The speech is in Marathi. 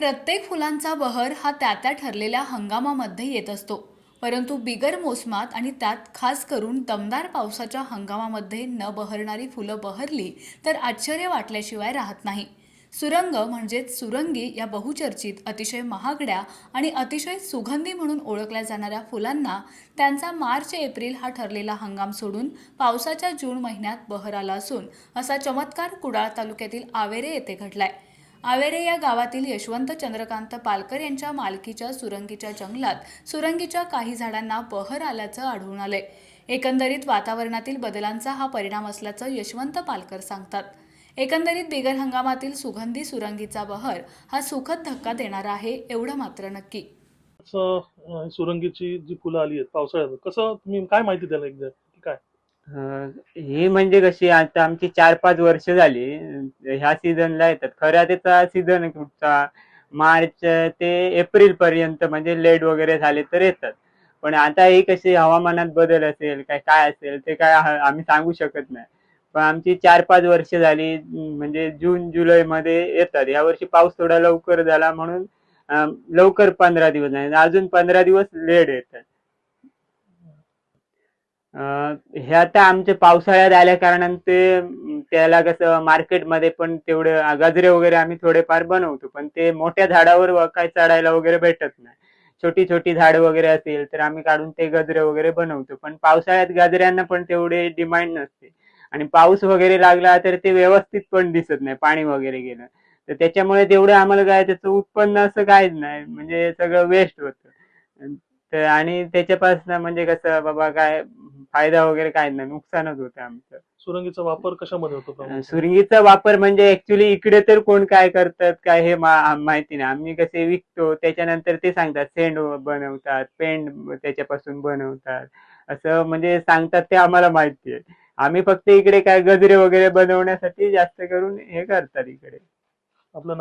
प्रत्येक फुलांचा बहर हा त्या त्या ठरलेल्या हंगामामध्ये येत असतो. परंतु बिगर मोसमात आणि त्यात खास करून दमदार पावसाच्या हंगामामध्ये न बहरणारी फुलं बहरली तर आश्चर्य वाटल्याशिवाय राहत नाही. सुरंग म्हणजेच सुरंगी या बहुचर्चित अतिशय महागड्या आणि अतिशय सुगंधी म्हणून ओळखल्या जाणाऱ्या फुलांना त्यांचा मार्च एप्रिल हा ठरलेला हंगाम सोडून पावसाच्या जून महिन्यात बहर आला असून असा चमत्कार कुडाळ तालुक्यातील आवेरे येथे घडलाय. आवेरे या गावातील यशवंत चंद्रकांत पालकर यांच्या मालकीच्या सुरंगीच्या जंगलात सुरंगीच्या काही झाडांना बहर आल्याचं आढळून आलंय. एकंदरीत वातावरणातील बदलांचा हा परिणाम असल्याचं यशवंत पालकर सांगतात. एकंदरीत बिगर हंगामातील सुगंधी सुरंगीचा बहर हा सुखद धक्का देणारा आहे एवढं मात्र नक्की. असं, सुरंगीची जी फुलं आली आहेत पावसाळ्यात कसं तुम्ही काय माहिती द्याल एकदा? अं, ही म्हणजे कशी आता आमची चार पाच वर्ष झाली. ह्या सीझनला येतात. खरा त्याचा सीझन कुठचा. मार्च ते एप्रिल पर्यंत म्हणजे लेट वगैरे झाले तर येतात. पण आता ही कशी हवामानात बदल असेल काय काय असेल ते काय आ- आम्ही सांगू शकत नाही. पण आमची चार पाच वर्ष झाली अं, म्हणजे जून जुलै मध्ये येतात. या वर्षी पाऊस थोडा लवकर झाला म्हणून अं, लवकर पंधरा दिवस नाही अजून पंधरा दिवस लेट येतात. हे आता आमच्या पावसाळ्यात आल्या कारणाने ते त्याला कसं मार्केटमध्ये पण तेवढे गजरे वगैरे आम्ही थोडेफार बनवतो. पण ते मोठ्या झाडावर काय चढायला वगैरे भेटत नाही. छोटी छोटी झाडं वगैरे असेल तर आम्ही काढून ते गजरे वगैरे बनवतो. पण पावसाळ्यात गजऱ्यांना पण तेवढे डिमांड नसते. आणि पाऊस वगैरे लागला तर ते व्यवस्थित पण दिसत नाही पाणी वगैरे गेलं. तर त्याच्यामुळे तेवढं आम्हाला काय त्याचं उत्पन्न असं काहीच नाही. म्हणजे सगळं वेस्ट होतं. तर आणि त्याच्यापासून म्हणजे कसं बाबा काय फायदा वगैरे काय नाही नुकसानच होतं आमचं. सुरंगीचा वापर कशामध्ये होतो? सुरंगीचा वापर म्हणजे ऍक्च्युली इकडे तर कोण काय करतात काय हे मा- माहिती नाही. आम्ही कसे विकतो त्याच्यानंतर ते सांगतात सेंड बनवतात पेंड त्याच्यापासून बनवतात. असं म्हणजे सांगतात ते आम्हाला माहिती आहे. आम्ही फक्त इकडे काय गजरे वगैरे बनवण्यासाठी जास्त करून हे करतात इकडे. आपलं